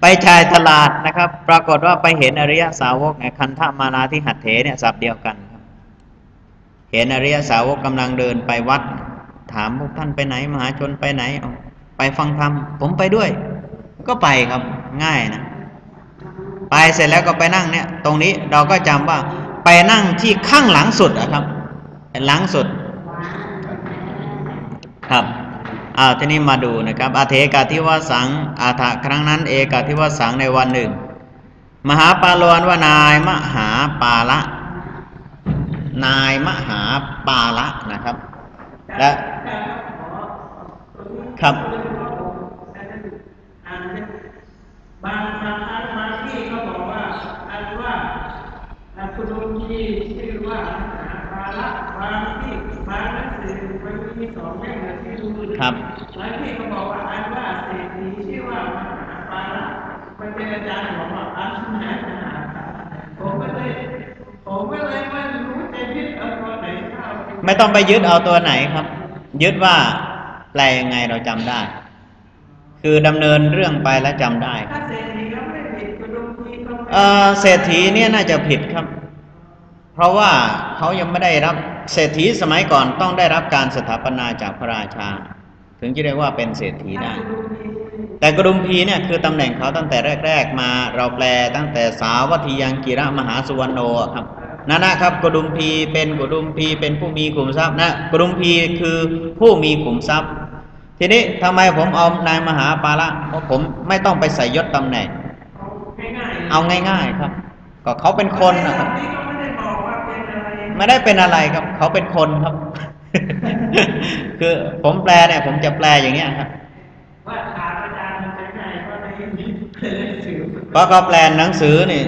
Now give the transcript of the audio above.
ไปชายตลาดนะครับ ปรากฏว่าไปเห็นอริยสาวกไงคันธมานาที่หัดเถเนี่ยสับเดียวกันครับเห็นอริยสาวกกำลังเดินไปวัด ถามพวกท่านไปไหนมหาชนไปไหนเอาไปฟังธรรมผมไปด้วย ก็ไปครับง่ายนะไปเสร็จแล้วก็ไปนั่งเนี่ย ตรงนี้เราก็จำว่าไปนั่งที่ข้างหลังสุดอะครับ หลังสุดครับ อาทีนี้มาดูนะครับอาเทกาทิวสังอาถะครั้งนั้นเอกาทิวสังในวันหนึ่ง มหาปาลวนว่านายมหาปาละ นายมหาปาละนะครับ และครับบางบางอันบางที่เขาบอกว่าอันว่าอันคุณลุงที่ชื่อว่าาภาระบางที่บางหนังสือมันมีสองแง่นะที่ดูครับบางที่เขาบอกว่าอันว่าเศรษฐีชื่อว่ามหาภาระมันเป็นอาจารย์ของว่าอันมหาภาระผมก็เลยผมก็เลยไม่รู้จะยึดเอาตัวไหนเข้าไม่ต้องไปยึดเอาตัวไหนครับ ยึดว่าแปลยังไงเราจำได้ คือดำเนินเรื่องไปแล้วจำได้ถ้าเศรษฐีก็ไม่ผิดคุณลุงที่ก็ไม่เอ่อเศรษฐีเนี่ยน่าจะผิดครับเพ ราะว่าเขายังไม่ได้รับเศรษฐีสมัยก่อนต้องได้รับการสถาปนาจากพระราชา ถึงจะเรียกว่าเป็นเศรษฐีได้แต่กระดุมพีเนี่ยคือตำแหน่งเขาตั้งแต่แรก ๆ มาเราแปลตั้งแต่สาวัตถียังกิระมหาสุวรรณโนอครับนั่นนะครับกระดุมพีเป็นกระดุมพีเป็นผู้มีขุมทรัพย์นะกระดุมพีคือผู้มีขุมทรัพย์ ทีนี้ทำไมผมเอานายมหาปาละเพราะผมไม่ต้องไปใส่ยศตำแหน่ง เอาง่าย ๆครับ ก็เขาเป็นคนนะครับ ไรไม่ได้เป็นอะไรครับ เขาเป็นคนครับ คือผมแปลเนี่ย ผมจะแปลอย่างเงี้ยครับว่าถามอาจารย์มันจะง่ายเพราะในหนังสือเพราะเขาแปลหนังสือนี่